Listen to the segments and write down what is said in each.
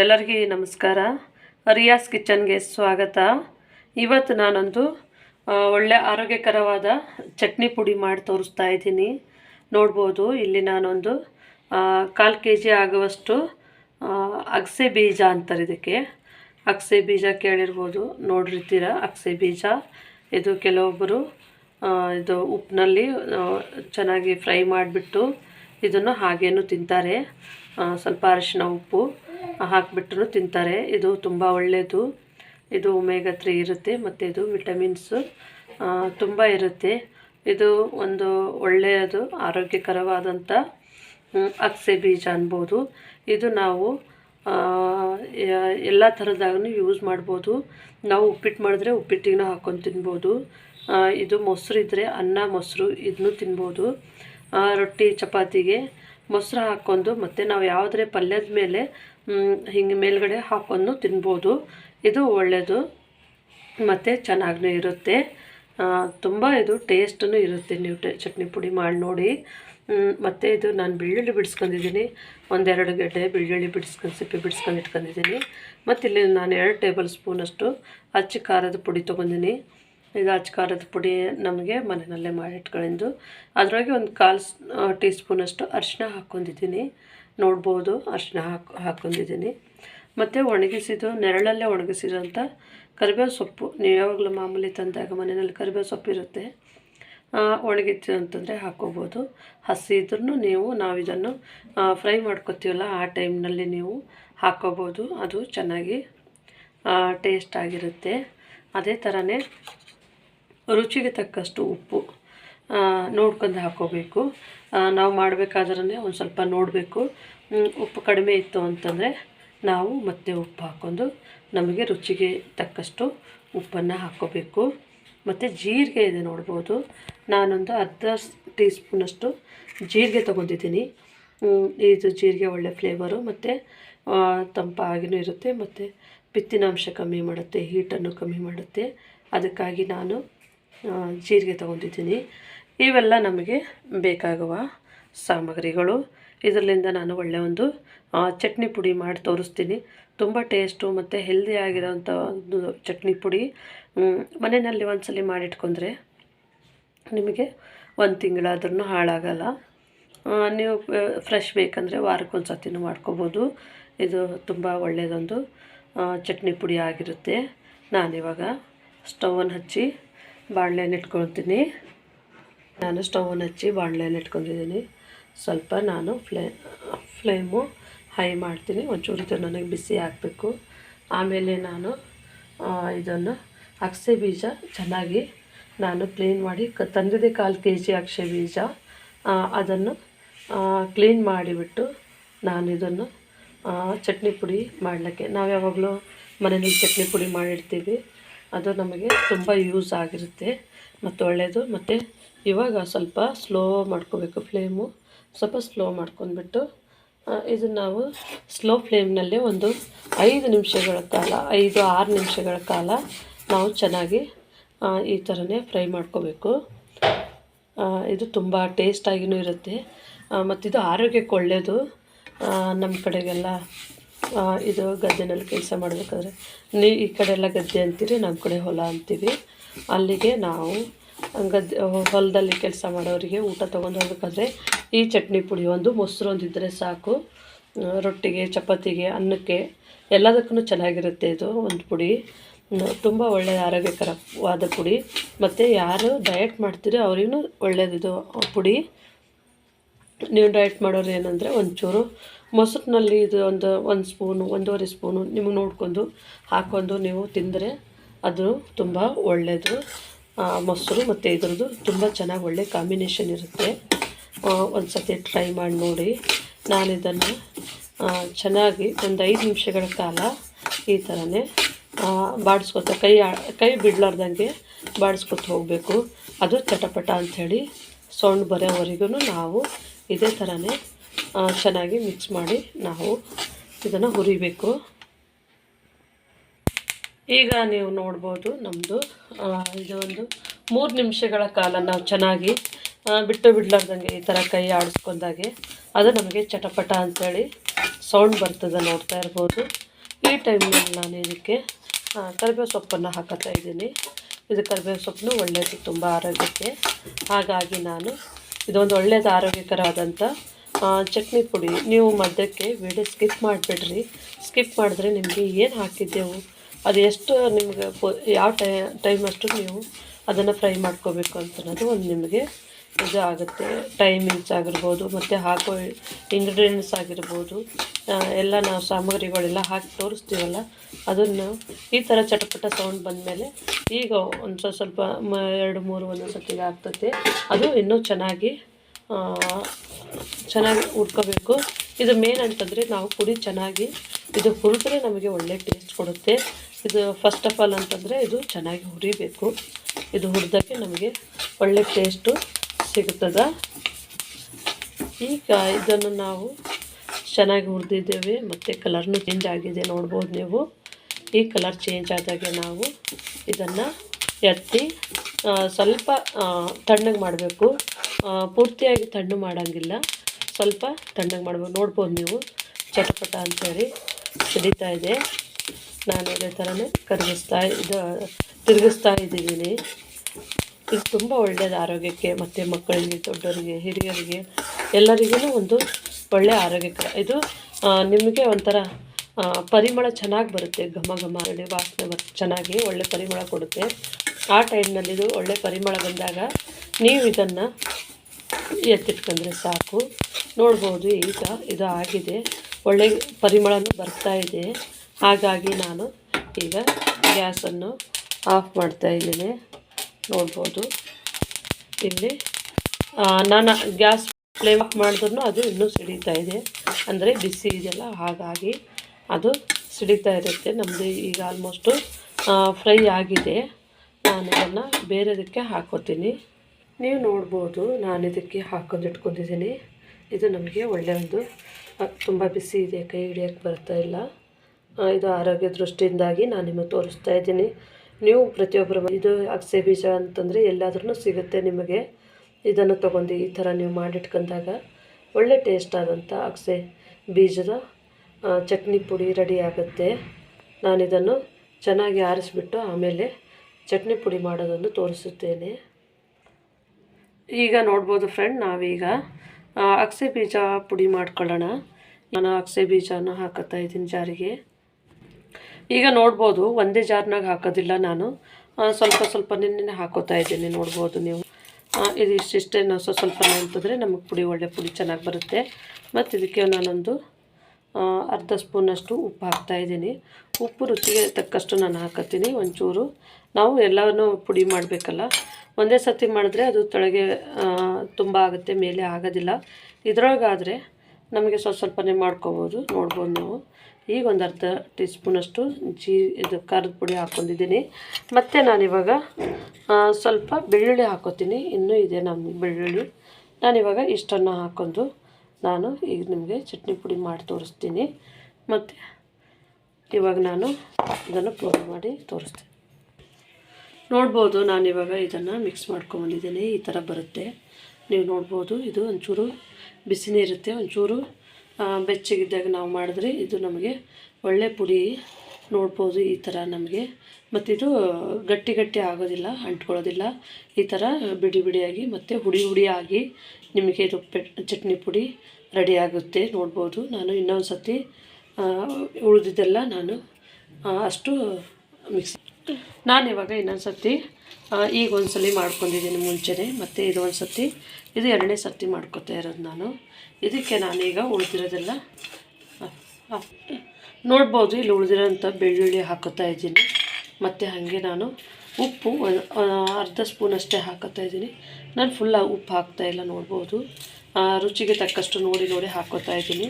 ಎಲ್ಲರಿಗೂ ನಮಸ್ಕಾರ. ರಿಯಾಸ್ ಕಿಚನ್ಗೆ ಸ್ವಾಗತ. ಇವತ್ತು ನಾನೊಂದು ಒಳ್ಳೆ ಆರೋಗ್ಯಕರವಾದ ಚಟ್ನಿ ಪುಡಿ ಮಾಡಿ ತೋರಿಸ್ತಾ ಇದ್ದೀನಿ. ನೋಡ್ಬೋದು, ಇಲ್ಲಿ ನಾನೊಂದು ಕಾಲು ಕೆ ಜಿ ಆಗುವಷ್ಟು ಅಗಸೆ ಬೀಜ ಅಂತಾರೆ ಇದಕ್ಕೆ. ಅಗಸೆ ಬೀಜ ಕೇಳಿರ್ಬೋದು, ನೋಡಿರ್ತೀರ ಅಗಸೆ ಬೀಜ? ಇದು ಕೆಲವೊಬ್ಬರು ಇದು ಉಪ್ಪಿನಲ್ಲಿ ಚೆನ್ನಾಗಿ ಫ್ರೈ ಮಾಡಿಬಿಟ್ಟು ಇದನ್ನು ಹಾಗೇನು ತಿಂತಾರೆ. ಸ್ವಲ್ಪ ಅರಿಶಿನ ಉಪ್ಪು ಹಾಕಿಬಿಟ್ಟು ತಿಂತಾರೆ. ಇದು ತುಂಬ ಒಳ್ಳೆಯದು ಇದು ಉಮೇಗ ತ್ರೀ ಇರುತ್ತೆ, ಮತ್ತು ಇದು ವಿಟಮಿನ್ಸು ತುಂಬ ಇರುತ್ತೆ. ಇದು ಒಂದು ಒಳ್ಳೆಯದು ಆರೋಗ್ಯಕರವಾದಂಥ ಅಗಸೆ ಬೀಜ ಅನ್ಬೋದು. ಇದು ನಾವು ಎಲ್ಲ ಥರದಾಗೂ ಯೂಸ್ ಮಾಡ್ಬೋದು. ನಾವು ಉಪ್ಪಿಟ್ಟು ಮಾಡಿದ್ರೆ ಉಪ್ಪಿಟ್ಟಿನ ಹಾಕ್ಕೊಂಡು ತಿನ್ಬೋದು. ಇದು ಮೊಸರು ಇದ್ದರೆ ಅನ್ನ, ಮೊಸರು ಇದನ್ನು ತಿನ್ಬೋದು. ರೊಟ್ಟಿ, ಚಪಾತಿಗೆ ಮೊಸರು ಹಾಕ್ಕೊಂಡು ಮತ್ತು ನಾವು ಯಾವುದೇ ಪಲ್ಯದ ಮೇಲೆ ಹಿಂಗೆ ಮೇಲ್ಗಡೆ ಹಾಕೊಂಡು ತಿನ್ಬೋದು. ಇದು ಒಳ್ಳೆಯದು ಮತ್ತು ಚೆನ್ನಾಗೂ ಇರುತ್ತೆ. ತುಂಬ ಇದು ಟೇಸ್ಟೂ ಇರುತ್ತೆ ನೀವು ಚಟ್ನಿ ಪುಡಿ ಮಾಡಿ ನೋಡಿ. ಮತ್ತು ಇದು ನಾನು ಬೆಳ್ಳುಳ್ಳಿ ಬಿಡಿಸ್ಕೊಂಡಿದ್ದೀನಿ. ಒಂದೆರಡು ಗಡ್ಡೆ ಬೆಳ್ಳುಳ್ಳಿ ಬಿಡಿಸ್ಕೊಂಡು, ಸಿಪ್ಪೆ ಬಿಡಿಸ್ಕೊಂಡು ಇಟ್ಕೊಂಡಿದ್ದೀನಿ. ಮತ್ತು ಇಲ್ಲಿ ನಾನು ಎರಡು ಟೇಬಲ್ ಸ್ಪೂನಷ್ಟು ಅಚ್ಚ ಖಾರದ ಪುಡಿ ತೊಗೊಂಡಿನಿ. ಇದು ಅಚ್ಚ ಖಾರದ ಪುಡಿ ನಮಗೆ ಮನೆಯಲ್ಲೇ ಮಾಡಿ ಇಟ್ಕೊಂಡಿದ್ದು ಅದರೊಳಗೆ ಒಂದು ಕಾಲು ಟೀ ಸ್ಪೂನಷ್ಟು ಅರಿಶಿನ ಹಾಕ್ಕೊಂಡಿದ್ದೀನಿ ನೋಡ್ಬೋದು. ಅರ್ಶಿನ ಹಾಕಿ, ಹಾಕೊಂಡಿದ್ದೀನಿ. ಮತ್ತು ಒಣಗಿಸಿದ್ದು, ನೆರಳಲ್ಲೇ ಒಣಗಿಸಿರೋಂಥ ಕರಿಬೇವು ಸೊಪ್ಪು. ನೀವು ಯಾವಾಗಲೂ ಮಾಮೂಲಿ ತಂದಾಗ ಮನೆಯಲ್ಲಿ ಕರಿಬೇವು ಸೊಪ್ಪು ಇರುತ್ತೆ. ಒಣಗಿತ್ತು ಅಂತಂದರೆ ಹಾಕ್ಕೋಬೋದು. ಹಸಿ ಇದ್ರೂ ನೀವು ನಾವು ಇದನ್ನು ಫ್ರೈ ಮಾಡ್ಕೊತೀವಲ್ಲ, ಆ ಟೈಮ್ನಲ್ಲಿ ನೀವು ಹಾಕ್ಕೋಬೋದು. ಅದು ಚೆನ್ನಾಗಿ ಟೇಸ್ಟ್ ಆಗಿರುತ್ತೆ. ಅದೇ ಥರನೇ ರುಚಿಗೆ ತಕ್ಕಷ್ಟು ಉಪ್ಪು. ನೋಡ್ಕೊಂಡು ಹಾಕ್ಕೋಬೇಕು ಆ, ನಾವು ಮಾಡಬೇಕಾದ್ರೆ ಒಂದು ಸ್ವಲ್ಪ ನೋಡಬೇಕು. ಉಪ್ಪು ಕಡಿಮೆ ಇತ್ತು ಅಂತಂದರೆ ನಾವು ಮತ್ತೆ ಉಪ್ಪು ಹಾಕ್ಕೊಂಡು ನಮಗೆ ರುಚಿಗೆ ತಕ್ಕಷ್ಟು ಉಪ್ಪನ್ನು ಹಾಕ್ಕೋಬೇಕು ಮತ್ತು ಜೀರಿಗೆ ಇದೆ ನೋಡ್ಬೋದು. ನಾನೊಂದು ಅರ್ಧ ಟೀ ಸ್ಪೂನಷ್ಟು ಜೀರಿಗೆ ತೊಗೊಂಡಿದ್ದೀನಿ. ಇದು ಜೀರಿಗೆ ಒಳ್ಳೆ ಫ್ಲೇವರು ಮತ್ತು ತಂಪಾಗಿನೂ ಇರುತ್ತೆ ಮತ್ತು ಪಿತ್ತಿನಾಂಶ ಕಮ್ಮಿ ಮಾಡುತ್ತೆ ಹೀಟನ್ನು ಕಮ್ಮಿ ಮಾಡುತ್ತೆ. ಅದಕ್ಕಾಗಿ ನಾನು ಜೀರಿಗೆ ತೊಗೊಂಡಿದ್ದೀನಿ. ಇವೆಲ್ಲ ನಮಗೆ ಬೇಕಾಗುವ ಸಾಮಗ್ರಿಗಳು. ಇದರಿಂದ ನಾನು ಒಳ್ಳೆಯ ಒಂದು ಚಟ್ನಿ ಪುಡಿ ಮಾಡಿ ತೋರಿಸ್ತೀನಿ. ತುಂಬ ಟೇಸ್ಟು ಮತ್ತು ಹೆಲ್ದಿ ಆಗಿರೋಂಥ ಒಂದು ಚಟ್ನಿ ಪುಡಿ. ಮನೆಯಲ್ಲಿ ಒಂದು ಸಲ ಮಾಡಿಟ್ಕೊಂಡ್ರೆ ನಿಮಗೆ ಒಂದು ತಿಂಗಳಾದ್ರೂ ಹಾಳಾಗಲ್ಲ. ನೀವು ಫ್ರೆಶ್ ಬೇಕಂದರೆ ವಾರಕ್ಕೊಂದು ಸತಿನೂ ಮಾಡ್ಕೋಬೋದು. ಇದು ತುಂಬ ಒಳ್ಳೆಯದೊಂದು ಚಟ್ನಿ ಪುಡಿ ಆಗಿರುತ್ತೆ. ನಾನಿವಾಗ ಸ್ಟವನ್ನು ಹಚ್ಚಿ ಬಾಣಲೆಯನ್ನು ಇಟ್ಕೊಳ್ತೀನಿ. ನಾನು ಸ್ಟವನ್ನು ಹಚ್ಚಿ ಬಾಣಲೆಯನ್ನು ಇಟ್ಕೊಂಡಿದ್ದೀನಿ. ಸ್ವಲ್ಪ ನಾನು ಫ್ಲೇ, ಫ್ಲೇಮು ಹೈ ಮಾಡ್ತೀನಿ. ಒಂಚೂರು ಇದು ನನಗೆ ಬಿಸಿ ಹಾಕಬೇಕು ಆಮೇಲೆ ನಾನು ಇದನ್ನು ಅಗಸೆ ಬೀಜ ಚೆನ್ನಾಗಿ ನಾನು ಕ್ಲೀನ್ ಮಾಡಿ, ಕ ತಂದಿದೆ ಕಾಲು ಕೆ ಜಿ ಅಕ್ಷೆ ಬೀಜ ಅದನ್ನು ಕ್ಲೀನ್ ಮಾಡಿಬಿಟ್ಟು ನಾನು ಇದನ್ನು ಚಟ್ನಿ ಪುಡಿ ಮಾಡಲಿಕ್ಕೆ. ನಾವು ಯಾವಾಗಲೂ ಮನೆಯಲ್ಲಿ ಚಟ್ನಿ ಪುಡಿ ಮಾಡಿರ್ತೀವಿ. ಅದು ನಮಗೆ ತುಂಬ ಯೂಸ್ ಆಗಿರುತ್ತೆ. ಮತ್ತು ಒಳ್ಳೆಯದು ಮತ್ತು ಇವಾಗ ಸ್ವಲ್ಪ ಸ್ಲೋ ಮಾಡ್ಕೋಬೇಕು ಫ್ಲೇಮು ಸ್ವಲ್ಪ ಸ್ಲೋ ಮಾಡ್ಕೊಂಡ್ಬಿಟ್ಟು ಇದನ್ನು ನಾವು ಸ್ಲೋ ಫ್ಲೇಮ್ನಲ್ಲೇ ಒಂದು ಐದು ನಿಮಿಷಗಳ ಕಾಲ, ಐದು ಆರು ನಿಮಿಷಗಳ ಕಾಲ ನಾವು ಚೆನ್ನಾಗಿ ಈ ಥರನೇ ಫ್ರೈ ಮಾಡ್ಕೋಬೇಕು. ಇದು ತುಂಬ ಟೇಸ್ಟಾಗಿಯೂ ಇರುತ್ತೆ. ಮತ್ತು ಇದು ಆರೋಗ್ಯಕ್ಕೆ ಒಳ್ಳೆಯದು ನಮ್ಮ ಕಡೆಗೆಲ್ಲ ಇದು ಗದ್ದೆನಲ್ಲಿ ಕೆಲಸ ಮಾಡಬೇಕಾದ್ರೆ, ನೀ ಈ ಕಡೆ ಎಲ್ಲ ಗದ್ದೆ ಅಂತೀರಿ ನಮ್ಮ ಕಡೆ ಹೊಲ ಅಂತೀವಿ ಅಲ್ಲಿಗೆ ನಾವು ಗದ್ದೆ, ಹೊಲದಲ್ಲಿ ಕೆಲಸ ಮಾಡೋರಿಗೆ ಊಟ ತೊಗೊಂಡು ಹೋಗ್ಬೇಕಾದ್ರೆ ಈ ಚಟ್ನಿ ಪುಡಿ ಒಂದು, ಮೊಸರು ಒಂದಿದ್ದರೆ ಸಾಕು. ರೊಟ್ಟಿಗೆ, ಚಪಾತಿಗೆ, ಅನ್ನಕ್ಕೆ ಎಲ್ಲದಕ್ಕೂ ಚೆನ್ನಾಗಿರುತ್ತೆ ಇದು ಒಂದು ಪುಡಿ. ತುಂಬ ಒಳ್ಳೆಯ ಆರೋಗ್ಯಕರವಾದ ಪುಡಿ. ಮತ್ತು ಯಾರು ಡಯಟ್ ಮಾಡ್ತೀರೋ ಅವ್ರಿಗೂ ಒಳ್ಳೆಯದಿದು ಪುಡಿ. ನೀವು ಡಯಟ್ ಮಾಡೋರು ಏನಂದರೆ ಒಂಚೂರು ಮೊಸರಿನಲ್ಲಿ ಇದು ಒಂದು ಒಂದು ಸ್ಪೂನು ಒಂದೂವರೆ ಸ್ಪೂನು ನಿಮಗೆ ನೋಡ್ಕೊಂಡು ಹಾಕ್ಕೊಂಡು ನೀವು ತಿಂದರೆ ಅದು ತುಂಬ ಒಳ್ಳೆಯದು ಮೊಸರು ಮತ್ತು ಇದರದ್ದು ತುಂಬ ಚೆನ್ನಾಗಿ ಒಳ್ಳೆ ಕಾಂಬಿನೇಷನ್ ಇರುತ್ತೆ. ಒಂದು ಸತಿ ಟ್ರೈ ಮಾಡಿ ನೋಡಿ. ನಾನು ಇದನ್ನು ಚೆನ್ನಾಗಿ ಒಂದು ಐದು ನಿಮಿಷಗಳ ಕಾಲ ಈ ಥರನೇ ಬಾಡಿಸ್ಕೊತ ಕೈ ಕೈ ಬಿಡ್ಲಾರ್ದಂಗೆ ಬಾಡಿಸ್ಕೊತ ಹೋಗಬೇಕು. ಅದು ಚಟಪಟ ಅಂಥೇಳಿ ಸೌಂಡ್ ಬರೋವರೆಗೂ ನಾವು ಇದೇ ಥರನೇ ಚೆನ್ನಾಗಿ ಮಿಕ್ಸ್ ಮಾಡಿ ನಾವು ಇದನ್ನು ಹುರಿಬೇಕು. ಈಗ ನೀವು ನೋಡ್ಬೋದು ನಮ್ಮದು ಇದು ಒಂದು ಮೂರು ನಿಮಿಷಗಳ ಕಾಲ ನಾವು ಚೆನ್ನಾಗಿ ಬಿಟ್ಟು ಬಿಡ್ಲಾರ್ದಂಗೆ ಈ ಥರ ಕೈ ಆಡಿಸ್ಕೊಂಡಾಗೆ ಅದು ನಮಗೆ ಚಟಪಟ ಅಂಥೇಳಿ ಸೌಂಡ್ ಬರ್ತದೆ ನೋಡ್ತಾ ಇರ್ಬೋದು. ಈ ಟೈಮಲ್ಲಿ ನಾನು ಇದಕ್ಕೆ ಕರಿಬೇವು ಸೊಪ್ಪನ್ನು ಹಾಕತ್ತಾ ಇದ್ದೀನಿ. ಇದು ಕರಿಬೇವು ಸೊಪ್ಪನ್ನು ಒಳ್ಳೆಯದು ತುಂಬ ಆರೋಗ್ಯಕ್ಕೆ. ಹಾಗಾಗಿ ನಾನು ಇದೊಂದು ಒಳ್ಳೆಯದು ಆರೋಗ್ಯಕರವಾದಂಥ ಚಟ್ನಿ ಪುಡಿ ನೀವು ಮಧ್ಯಕ್ಕೆ ವಿಡಿಯೋ ಸ್ಕಿಪ್ ಮಾಡಿಬಿಡ್ರಿ. ಸ್ಕಿಪ್ ಮಾಡಿದ್ರೆ ನಿಮಗೆ ಏನು ಹಾಕಿದ್ದೆವು? ಅದು ಎಷ್ಟು ನಿಮಗೆ ಯಾವ ಟೈ ಟೈಮ್ ಅಷ್ಟು ನೀವು ಅದನ್ನು ಫ್ರೈ ಮಾಡ್ಕೋಬೇಕು ಅಂತ ಅನ್ನೋದು ಒಂದು ನಿಮಗೆ ಇದು ಆಗುತ್ತೆ. ಟೈಮಿಂಗ್ಸ್ ಆಗಿರ್ಬೋದು, ಮತ್ತು ಹಾಕೋ ಇಂಗ್ರೀಡಿಯೆಂಟ್ಸ್ ಆಗಿರ್ಬೋದು ಎಲ್ಲ ನಾವು ಸಾಮಗ್ರಿಗಳೆಲ್ಲ ಹಾಕಿ ತೋರಿಸ್ತೀವಲ್ಲ, ಅದನ್ನು ಈ ಥರ ಚಟಪಟ ಸೌಂಡ್ ಬಂದಮೇಲೆ ಈಗ ಒಂದು ಸ್ವಲ್ಪ ಮ, ಎರಡು, ಮೂರು ಒಂದೊಂದು ಸತಿಗೆ ಆಗ್ತದೆ ಅದು ಇನ್ನೂ ಚೆನ್ನಾಗಿ ಚೆನ್ನಾಗಿ ಉಡ್ಕೋಬೇಕು ಇದು ಮೇನ್ ಅಂತಂದರೆ ನಾವು ಪುಡಿ ಚೆನ್ನಾಗಿ, ಇದು ಹುರಿದ್ರೆ ನಮಗೆ ಒಳ್ಳೆ ಟೇಸ್ಟ್ ಕೊಡುತ್ತೆ. ಇದು ಫಸ್ಟ್ ಆಫ್ ಆಲ್ ಅಂತಂದರೆ ಇದು ಚೆನ್ನಾಗಿ ಹುರಿಬೇಕು. ಇದು ಹುರಿದಕ್ಕೆ ನಮಗೆ ಒಳ್ಳೆ ಟೇಸ್ಟು ಸಿಗುತ್ತದೆ ಈಗ ಇದನ್ನು ನಾವು ಚೆನ್ನಾಗಿ ಹುರಿದಿದ್ದೇವೆ. ಮತ್ತು ಕಲರ್ನು ಚೇಂಜ್ ಆಗಿದೆ ನೋಡ್ಬೋದು ನೀವು. ಈ ಕಲರ್ ಚೇಂಜ್ ಆದಾಗೆ ನಾವು ಇದನ್ನು ಎತ್ತಿ ಸ್ವಲ್ಪ ತಣ್ಣಗೆ ಮಾಡಬೇಕು. ಪೂರ್ತಿಯಾಗಿ ತಣ್ಣು ಮಾಡೋಂಗಿಲ್ಲ. ಸ್ವಲ್ಪ ತಣ್ಣಗೆ ಮಾಡಬೇಕು. ನೋಡ್ಬೋದು ನೀವು. ಚಟಪಟ ಅಂತೇಳಿ ಸಿಡಿತಾ ಇದೆ. ನಾನು ಅದೇ ಥರನೇ ಕರಗಿಸ್ತಾ ಇದು ತಿರುಗಿಸ್ತಾ ಇದ್ದೀನಿ ಇದು ತುಂಬ ಒಳ್ಳೆಯದು ಆರೋಗ್ಯಕ್ಕೆ ಮತ್ತು ಮಕ್ಕಳಿಗೆ, ದೊಡ್ಡವರಿಗೆ, ಹಿರಿಯರಿಗೆ ಎಲ್ಲರಿಗೂ ಒಂದು ಒಳ್ಳೆಯ ಆರೋಗ್ಯಕರ ಇದು ನಿಮಗೆ ಒಂಥರ ಪರಿಮಳ ಚೆನ್ನಾಗಿ ಬರುತ್ತೆ. ಘಮ ಘಮ ಅಲ್ಲಿ ವಾಸನೆ ಬರ್ ಚೆನ್ನಾಗಿ ಒಳ್ಳೆ ಪರಿಮಳ ಕೊಡುತ್ತೆ. ಆ ಟೈಮ್ನಲ್ಲಿ ಇದು ಒಳ್ಳೆ ಪರಿಮಳ ಬಂದಾಗ ನೀವು ಇದನ್ನು ಎತ್ತಿಟ್ಕೊಂಡ್ರೆ ಸಾಕು. ನೋಡ್ಬೋದು ಈಗ ಇದು ಆಗಿದೆ. ಒಳ್ಳೆ ಪರಿಮಳನೂ ಬರ್ತಾ ಇದೆ. ಹಾಗಾಗಿ ನಾನು ಈಗ ಗ್ಯಾಸನ್ನು ಆಫ್ ಮಾಡ್ತಾ ಇದ್ದೀನಿ. ನೋಡ್ಬೋದು. ಇಲ್ಲಿ ನಾನು ಗ್ಯಾಸ್ ಫ್ಲೇಮ್ ಆಫ್ ಮಾಡಿದ್ರು ಅದು ಇನ್ನೂ ಸಿಡಿತಾ ಇದೆ. ಅಂದರೆ ಬಿಸಿ ಇದೆಯಲ್ಲ, ಹಾಗಾಗಿ ಅದು ಸಿಡಿತಾ ಇರುತ್ತೆ. ನಮ್ಮದು ಈಗ ಆಲ್ಮೋಸ್ಟು ಫ್ರೈ ಆಗಿದೆ. ನಾನು ಇದನ್ನು ಬೇರೆದಕ್ಕೆ ಹಾಕೋತೀನಿ. ನೀವು ನೋಡ್ಬೋದು, ನಾನು ಇದಕ್ಕೆ ಹಾಕೊಂಡು ಇಟ್ಕೊಂಡಿದ್ದೀನಿ. ಇದು ನಮಗೆ ಒಳ್ಳೆಯ ಒಂದು ತುಂಬ ಬಿಸಿ ಇದೆ, ಕೈ ಹಿಡಿಯೋಕ್ಕೆ ಬರ್ತಾ ಇಲ್ಲ. ಇದು ಆರೋಗ್ಯ ದೃಷ್ಟಿಯಿಂದಾಗಿ ನಾನು ನಿಮಗೆ ತೋರಿಸ್ತಾ ಇದ್ದೀನಿ. ನೀವು ಪ್ರತಿಯೊಬ್ಬರು ಇದು ಅಗಸೆ ಬೀಜ ಅಂತಂದರೆ ಎಲ್ಲಾದ್ರೂ ಸಿಗುತ್ತೆ ನಿಮಗೆ. ಇದನ್ನು ತೊಗೊಂಡು ಈ ಥರ ನೀವು ಮಾಡಿಟ್ಕೊಂಡಾಗ ಒಳ್ಳೆ ಟೇಸ್ಟ್ ಆದಂಥ ಅಗಸೆ ಬೀಜದ ಚಟ್ನಿ ಪುಡಿ ರೆಡಿ ಆಗುತ್ತೆ. ನಾನಿದನ್ನು ಚೆನ್ನಾಗಿ ಆರಿಸ್ಬಿಟ್ಟು ಆಮೇಲೆ ಚಟ್ನಿ ಪುಡಿ ಮಾಡೋದನ್ನು ತೋರಿಸುತ್ತೇನೆ. ಈಗ ನೋಡ್ಬೋದು ಫ್ರೆಂಡ್ ನಾವೀಗ ಅಗಸೆ ಬೀಜ ಪುಡಿ ಮಾಡ್ಕೊಳ್ಳೋಣ. ನಾನು ಅಗಸೆ ಬೀಜನ ಹಾಕುತ್ತಾ ಇದ್ದೀನಿ ಜಾರಿಗೆ. ಈಗ ನೋಡ್ಬೋದು, ಒಂದೇ ಜಾರ್ನಾಗ ಹಾಕೋದಿಲ್ಲ ನಾನು. ಸ್ವಲ್ಪ ಸ್ವಲ್ಪ ನಿನ್ನೆ ಹಾಕೋತಾ ಇದ್ದೀನಿ, ನೋಡ್ಬೋದು ನೀವು. ಇದು ಇಷ್ಟಿಷ್ಟೇ ನಾವು ಸ್ವಲ್ಪ ಸ್ವಲ್ಪ ಅಂತಂದರೆ ನಮಗೆ ಪುಡಿ, ಒಳ್ಳೆ ಪುಡಿ ಚೆನ್ನಾಗಿ ಬರುತ್ತೆ. ಮತ್ತು ಇದಕ್ಕೆ ನಾನೊಂದು ಅರ್ಧ ಸ್ಪೂನಷ್ಟು ಉಪ್ಪು ಹಾಕ್ತಾ ಇದ್ದೀನಿ. ಉಪ್ಪು ರುಚಿಗೆ ತಕ್ಕಷ್ಟು ನಾನು ಹಾಕತ್ತೀನಿ ಒಂಚೂರು. ನಾವು ಎಲ್ಲವನ್ನೂ ಪುಡಿ ಮಾಡಬೇಕಲ್ಲ. ಒಂದೇ ಸತಿ ಮಾಡಿದ್ರೆ ಅದು ತೊಳಗೆ ತುಂಬ ಆಗುತ್ತೆ, ಮೇಲೆ ಆಗೋದಿಲ್ಲ. ಇದ್ರೊಳಗಾದರೆ ನಮಗೆ ಸ್ವಲ್ಪ ಸ್ವಲ್ಪನೇ ಮಾಡ್ಕೋಬೋದು, ನೋಡ್ಬೋದು ನೀವು. ಈಗ ಒಂದು ಅರ್ಧ ಟೀ ಸ್ಪೂನಷ್ಟು ಜೀ, ಇದು ಖಾರದ ಪುಡಿ ಹಾಕ್ಕೊಂಡಿದ್ದೀನಿ. ಮತ್ತು ನಾನಿವಾಗ ಸ್ವಲ್ಪ ಬೆಳ್ಳುಳ್ಳಿ ಹಾಕೋತೀನಿ. ಇನ್ನೂ ಇದೆ ನಮ್ಮ ಬೆಳ್ಳುಳ್ಳಿ. ನಾನಿವಾಗ ಇಷ್ಟನ್ನು ಹಾಕ್ಕೊಂಡು ನಾನು ಈಗ ನಿಮಗೆ ಚಟ್ನಿ ಪುಡಿ ಮಾಡಿ ತೋರಿಸ್ತೀನಿ. ಮತ್ತು ಇವಾಗ ನಾನು ಇದನ್ನು ಕ್ಲೋಸ್ ಮಾಡಿ ತೋರಿಸ್ತೀನಿ. ನೋಡ್ಬೋದು ನಾನಿವಾಗ ಇದನ್ನು ಮಿಕ್ಸ್ ಮಾಡ್ಕೊಂಬಂದಿದ್ದೀನಿ ಈ ಥರ ಬರುತ್ತೆ. ನೀವು ನೋಡ್ಬೋದು, ಇದು ಒಂಚೂರು ಬಿಸಿನೇ ಇರುತ್ತೆ ಒಂಚೂರು ಬೆಚ್ಚಗಿದ್ದಾಗ ನಾವು ಮಾಡಿದ್ರೆ ಇದು ನಮಗೆ ಒಳ್ಳೆ ಪುಡಿ ನೋಡ್ಬೋದು ಈ ಥರ ನಮಗೆ. ಮತ್ತಿದು ಗಟ್ಟಿ ಗಟ್ಟಿ ಆಗೋದಿಲ್ಲ, ಅಂಟ್ಕೊಳ್ಳೋದಿಲ್ಲ. ಈ ಥರ ಬಿಡಿ ಬಿಡಿಯಾಗಿ ಮತ್ತು ಹುಡಿ ಹುಡಿಯಾಗಿ ನಿಮಗೆ ಇದು ಪೆಟ್ ಚಟ್ನಿ ಪುಡಿ ರೆಡಿ ಆಗುತ್ತೆ ನೋಡ್ಬೋದು. ನಾನು ಇನ್ನೊಂದು ಸತಿ ಉಳಿದಿದ್ದೆಲ್ಲ ನಾನು ಅಷ್ಟು ಮಿಕ್ಸ್ ನಾನು ಇವಾಗ ಇನ್ನೊಂದು ಸರ್ತಿ ಈಗ ಒಂದು ಸಲ ಮಾಡ್ಕೊಂಡಿದ್ದೀನಿ ಮುಂಚೆನೇ, ಮತ್ತು ಇದು ಒಂದು ಸರ್ತಿ ಇದು ಎರಡನೇ ಸರ್ತಿ ಮಾಡ್ಕೊತಾ ಇರೋದು ನಾನು. ಇದಕ್ಕೆ ನಾನೀಗ ಉಳಿದಿರೋದೆಲ್ಲ ನೋಡ್ಬೋದು ಇಲ್ಲಿ ಉಳಿದಿರೋಂಥ ಬೆಳ್ಳುಳ್ಳಿ ಹಾಕೋತಾ ಇದ್ದೀನಿ. ಮತ್ತು ಹಾಗೆ ನಾನು ಉಪ್ಪು ಅರ್ಧ ಸ್ಪೂನ್ ಅಷ್ಟೇ ಹಾಕೋತಾ ಇದ್ದೀನಿ. ನಾನು ಫುಲ್ ಉಪ್ಪು ಹಾಕ್ತಾ ಇಲ್ಲ, ನೋಡ್ಬೋದು. ರುಚಿಗೆ ತಕ್ಕಷ್ಟು ನೋಡಿ ನೋಡಿ ಹಾಕೋತಾ ಇದ್ದೀನಿ.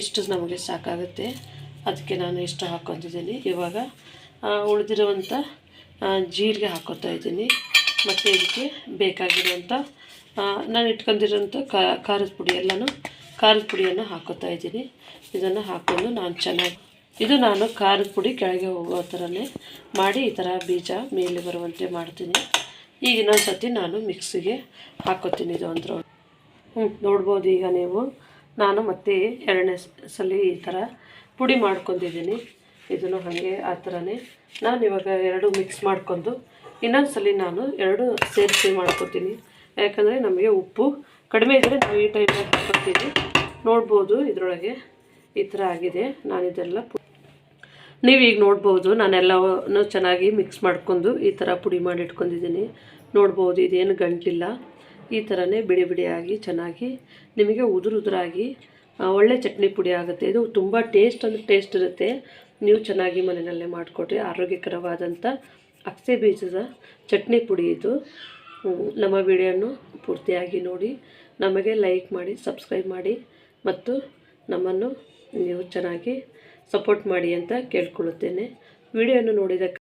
ಇಷ್ಟು ನಮಗೆ ಸಾಕಾಗುತ್ತೆ. ಅದಕ್ಕೆ ನಾನು ಇಷ್ಟು ಹಾಕ್ಕೊತಿದ್ದೀನಿ ಇವಾಗ ಉಳಿದಿರುವಂಥ ಜೀರಿಗೆ ಹಾಕೋತಾ ಇದ್ದೀನಿ. ಮತ್ತು ಇದಕ್ಕೆ ಬೇಕಾಗಿರುವಂಥ ನಾನು ಇಟ್ಕೊಂಡಿರೋಂಥ ಖಾರದ ಪುಡಿ ಎಲ್ಲನೂ ಖಾರದ ಪುಡಿಯನ್ನು ಹಾಕೋತಾ ಇದ್ದೀನಿ. ಇದನ್ನು ಹಾಕೊಂಡು ನಾನು ಚೆನ್ನಾಗಿ, ಇದು ನಾನು ಖಾರದ ಪುಡಿ ಕೆಳಗೆ ಹೋಗೋ ಥರನೇ ಮಾಡಿ ಈ ಥರ ಬೀಜ ಮೇಲೆ ಬರುವಂತೆ ಮಾಡ್ತೀನಿ. ಈಗ ಇನ್ನೊಂದು ಸತಿ ನಾನು ಮಿಕ್ಸಿಗೆ ಹಾಕೋತೀನಿ ಇದು ಅಂದ್ರೆ ಹ್ಞೂ ನೋಡ್ಬೋದು ಈಗ ನೀವು. ನಾನು ಮತ್ತೆ ಎರಡನೇ ಸಲ ಈ ಥರ ಪುಡಿ ಮಾಡ್ಕೊಂಡಿದ್ದೀನಿ. ಇದನ್ನು ಹಾಗೆ ಆ ಥರನೇ ನಾನು ಇವಾಗ ಎರಡು ಮಿಕ್ಸ್ ಮಾಡ್ಕೊಂಡು ಇನ್ನೊಂದು ಸಲ ನಾನು ಎರಡು ಸೇರಿಸಿ ಮಾಡ್ಕೊತೀನಿ. ಯಾಕಂದರೆ ನಮಗೆ ಉಪ್ಪು ಕಡಿಮೆ ಇದ್ದರೆ ನಾವು ಈ ಟೈಮಲ್ಲಿ ಹಾಕ್ಕೊತೀವಿ ನೋಡ್ಬೋದು ಇದರೊಳಗೆ ಈ ಥರ ಆಗಿದೆ. ನಾನಿದೆಲ್ಲ ನೀವು ನೀವೀಗ ನೋಡ್ಬೋದು. ನಾನೆಲ್ಲವನ್ನು ಚೆನ್ನಾಗಿ ಮಿಕ್ಸ್ ಮಾಡ್ಕೊಂಡು ಈ ಥರ ಪುಡಿ ಮಾಡಿ ಇಟ್ಕೊಂಡಿದ್ದೀನಿ. ನೋಡ್ಬೋದು, ಇದೇನು ಗಂಟಿಲ್ಲ ಈ ಥರನೇ ಬಿಡಿ ಬಿಡಿಯಾಗಿ ಚೆನ್ನಾಗಿ ನಿಮಗೆ ಉದುರು ಉದುರಾಗಿ ಒಳ್ಳೆ ಚಟ್ನಿ ಪುಡಿ ಆಗುತ್ತೆ. ಇದು ತುಂಬ ಟೇಸ್ಟ್ ಅಂದರೆ ಟೇಸ್ಟ್ ಇರುತ್ತೆ. ನೀವು ಚೆನ್ನಾಗಿ ಮನೆಯಲ್ಲೇ ಮಾಡಿಕೊಡ್ರಿ, ಆರೋಗ್ಯಕರವಾದಂಥ ಅಗಸೆ ಬೀಜದ ಚಟ್ನಿ ಪುಡಿ ಇದು. ನಮ್ಮ ವಿಡಿಯೋನು ಪೂರ್ತಿಯಾಗಿ ನೋಡಿ, ನಮಗೆ ಲೈಕ್ ಮಾಡಿ, ಸಬ್ಸ್ಕ್ರೈಬ್ ಮಾಡಿ ಮತ್ತು ನಮ್ಮನ್ನು ನೀವು ಚೆನ್ನಾಗಿ ಸಪೋರ್ಟ್ ಮಾಡಿ ಅಂತ ಕೇಳ್ಕೊಳ್ಳುತ್ತೇನೆ. ವಿಡಿಯೋನು ನೋಡಿದ್ದಕ್ಕೆ